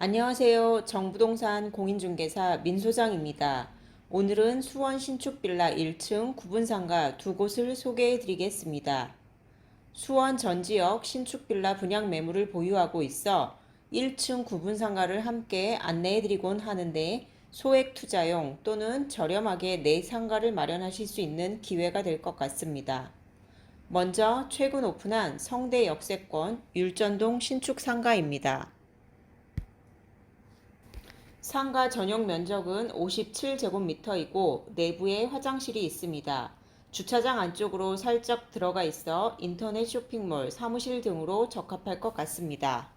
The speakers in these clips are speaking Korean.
안녕하세요. 정부동산 공인중개사 민소장입니다. 오늘은 수원 신축빌라 1층 구분상가 두 곳을 소개해 드리겠습니다. 수원 전 지역 신축빌라 분양 매물을 보유하고 있어 1층 구분상가를 함께 안내해 드리곤 하는데 소액 투자용 또는 저렴하게 내 상가를 마련하실 수 있는 기회가 될 것 같습니다. 먼저 최근 오픈한 성대 역세권 율전동 신축 상가입니다. 상가 전용 면적은 57제곱미터이고 내부에 화장실이 있습니다. 주차장 안쪽으로 살짝 들어가 있어 인터넷 쇼핑몰, 사무실 등으로 적합할 것 같습니다.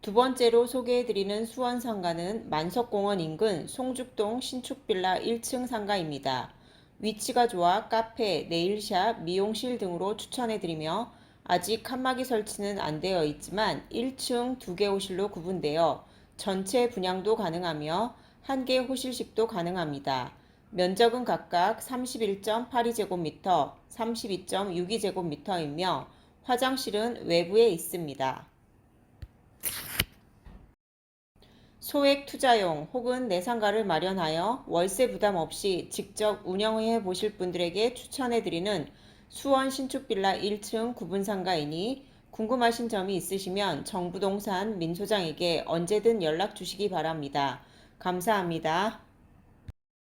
두 번째로 소개해드리는 수원 상가는 만석공원 인근 송죽동 신축빌라 1층 상가입니다. 위치가 좋아 카페, 네일샵, 미용실 등으로 추천해드리며 아직 칸막이 설치는 안 되어 있지만 1층 두 개 호실로 구분되어 전체 분양도 가능하며 한 개 호실식도 가능합니다. 면적은 각각 31.82제곱미터, 32.62제곱미터이며 화장실은 외부에 있습니다. 소액 투자용 혹은 내상가를 마련하여 월세 부담 없이 직접 운영해 보실 분들에게 추천해 드리는 수원 신축빌라 1층 구분상가이니 궁금하신 점이 있으시면 정부동산 민소장에게 언제든 연락 주시기 바랍니다. 감사합니다.